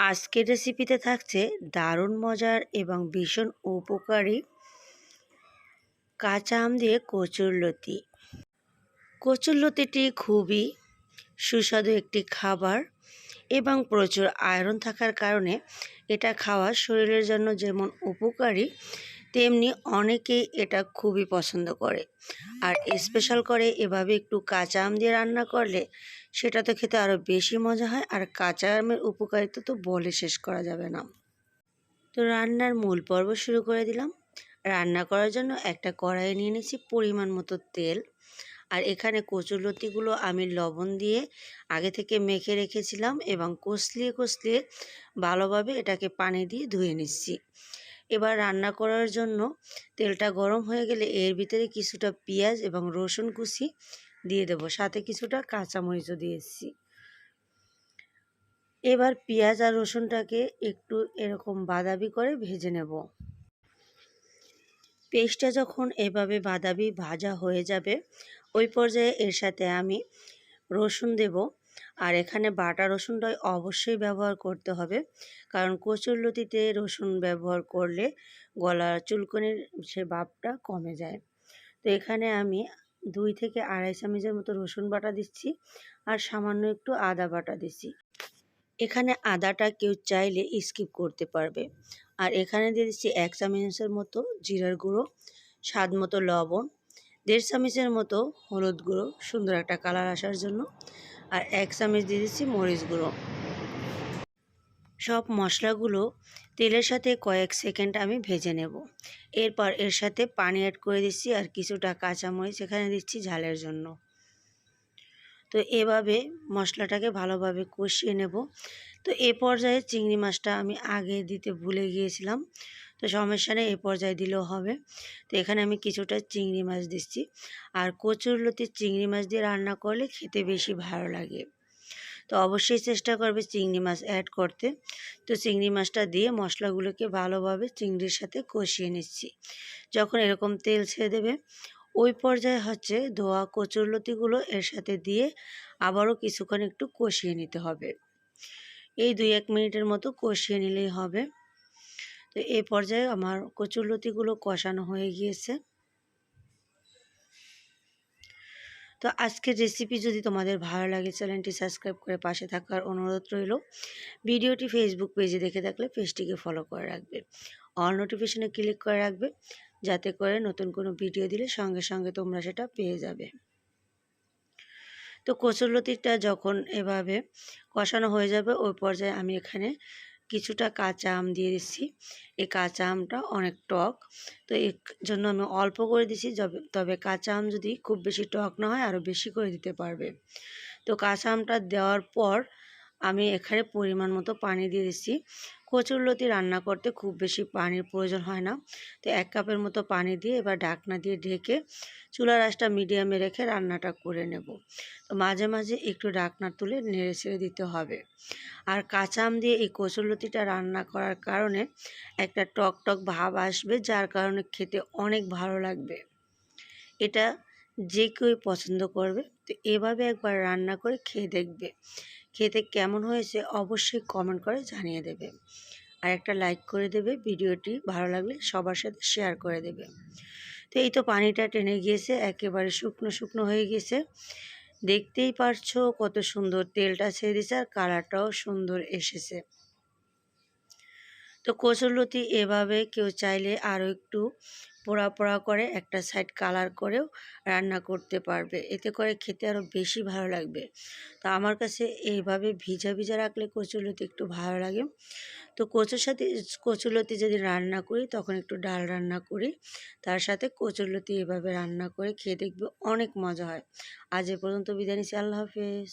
আজকের রেসিপিতে থাকছে দারুণ মজার এবং ভীষণ উপকারী কাঁচা আম দিয়ে কচুরলতি কচুরলতিটি খুবই সুস্বাদু একটি খাবার এবং প্রচুর আয়রন থাকার কারণে এটা খাওয়া শরীরের জন্য যেমন উপকারী তেমনি অনেকেই এটা খুবই পছন্দ করে। আর স্পেশাল করে এভাবে একটু কাঁচা আম দিয়ে রান্না করলে সেটা তো খেতে আরও বেশি মজা হয়, আর কাঁচা আমের উপকারিতা তো বলে শেষ করা যাবে না। তো রান্নার মূল পর্ব শুরু করে দিলাম। রান্না করার জন্য একটা কড়াই নিয়ে নিয়েছি পরিমাণ মতো তেল। আর এখানে কচুরলতিগুলো আমি লবণ দিয়ে আগে থেকে মেখে রেখেছিলাম এবং কষলিয়ে কষলিয়ে ভালোভাবে এটাকে পানি দিয়ে ধুয়ে নিচ্ছি। এবার রান্না করার জন্য তেলটা গরম হয়ে গেলে এর ভিতরে কিছুটা পেঁয়াজ এবং রসুন কুচি দিয়ে দেব। সাথে কিছুটা কাঁচামরিচও দিয়েছি এবার পেঁয়াজ আর রসুনটাকে একটু এরকম বাদাবি করে ভেজে নেব। পেস্টটা যখন এভাবে বাদাবি ভাজা হয়ে যাবে, ওই পর্যায়ে এর সাথে আমি রসুন দেব। আর এখানে বাটা রসুনটাই অবশ্যই ব্যবহার করতে হবে। কারণ কচুরলতিতে রসুন ব্যবহার করলে গলার চুলকনির সে ভাবটা কমে যায়। তো এখানে আমি দুই থেকে আড়াই চামচের মতো রসুন বাটা দিচ্ছি আর সামান্য একটু আদা বাটা দিচ্ছি। এখানে আদাটা কেউ চাইলে স্কিপ করতে পারবে। আর এখানে দিয়ে দিচ্ছি এক চামচের মতো জিরার গুঁড়ো, স্বাদ মতো লবণ, দেড় চামচের মতো হলুদ গুঁড়ো, সুন্দর একটা কালার আসার জন্য। আর এক চামচ দিয়ে দিচ্ছি মরিচ গুঁড়ো। সব মশলাগুলো তেলের সাথে কয়েক সেকেন্ড আমি ভেজে নেব। এরপর এর সাথে পানি অ্যাড করে দিচ্ছি আর কিছুটা কাঁচামরিচ এখানে দিচ্ছি ঝালের জন্য। তো এভাবে মশলাটাকে ভালোভাবে কষিয়ে নেব। তো এ পর্যায়ে চিংড়ি মাছটা আমি আগে দিতে ভুলে গিয়েছিলাম। তো সমস্যা নেই, এ পর্যায়ে দিলেও হবে। তো এখানে আমি কিছুটা চিংড়ি মাছ দিচ্ছি। আর কচুর লতির চিংড়ি মাছ দিয়ে রান্না করলে খেতে বেশি ভালো লাগে। তো অবশ্যই চেষ্টা করবে চিংড়ি মাছ অ্যাড করতে। তো চিংড়ি মাছটা দিয়ে মশলাগুলোকে ভালোভাবে চিংড়ির সাথে কষিয়ে নিচ্ছি। যখন এরকম তেল ছেড়ে দেবে, ওই পর্যায়ে হচ্ছে ধোয়া কচুরলতিগুলো এর সাথে দিয়ে আবারও কিছুক্ষণ একটু কষিয়ে নিতে হবে। এই দুই এক মিনিটের মতো কষিয়ে নিলেই হবে। তো এই পর্যায়ে আমার কচুরলতিগুলো কষানো হয়ে গিয়েছে। তো আজকের রেসিপি যদি তোমাদের ভালো লাগে, চ্যানেলটি সাবস্ক্রাইব করে পাশে থাকার অনুরোধ রইল। ভিডিওটি ফেসবুক পেজে দেখে থাকলে পেজটিকে ফলো করে রাখবে। অল নোটিফিকেশনে ক্লিক করে রাখবে, যাতে করে নতুন কোনো ভিডিও দিলে সঙ্গে সঙ্গে তোমরা সেটা পেয়ে যাবে। তো কচুরলতিটা যখন এভাবে কষানো হয়ে যাবে, ওই পর্যায়ে আমি এখানে কিছুটা কাঁচা আম দিয়ে দিচ্ছি। এই কাঁচা আমটা অনেক টক। তো এর জন্য আমি অল্প করে দিচ্ছি তবে কাঁচা আম যদি খুব বেশি টক না হয় আরও বেশি করে দিতে পারবে। তো কাঁচা আমটা দেওয়ার পর আমি এখানে পরিমাণ মতো পানি দিয়ে দিচ্ছি। কচুরলতি রান্না করতে খুব বেশি পানির প্রয়োজন হয় না। তো এক কাপের মতো পানি দিয়ে এবার ঢাকনা দিয়ে ঢেকে চুলার আঁচটা মিডিয়ামে রেখে রান্নাটা করে নেব। তো মাঝে মাঝে একটু ঢাকনা তুলে নেড়ে ছেড়ে দিতে হবে। আর কাঁচা আম দিয়ে এই কচুরলতিটা রান্না করার কারণে একটা টক টক ভাব আসবে, যার কারণে খেতে অনেক ভালো লাগবে। এটা যে কেউ পছন্দ করবে, তো এভাবে একবার রান্না করে খেয়ে দেখবে। খেতে কেমন হয়েছে অবশ্যই কমেন্ট করে জানিয়ে দেবে। আর একটা লাইক করে দেবে, ভিডিওটি ভালো লাগলে সবার সাথে শেয়ার করে দেবে। তো এই তো পানিটা টেনে গিয়েছে, একেবারে শুকনো শুকনো হয়ে গেছে দেখতেই পারছ কত সুন্দর তেলটা ছেড়ে দিয়েছে আর কালারটাও সুন্দর এসেছে। তো কচুরলতি এভাবে কেউ চাইলে আরও একটু পোড়া পোড়া করে একটা সাইড কালার করেও রান্না করতে পারবে। এতে করে খেতে আরও বেশি ভালো লাগবে। তো আমার কাছে এইভাবে ভিজা ভিজা রাখলে কচুরলতি একটু ভালো লাগে। তো কচুর সাথে কচুরলতি যদি রান্না করি, তখন একটু ডাল রান্না করি। তার সাথে কচুরলতি এভাবে রান্না করে খেয়ে দেখবে অনেক মজা হয়। আজ এ পর্যন্ত বিদায় নিচ্ছি। আল্লাহ হাফেজ।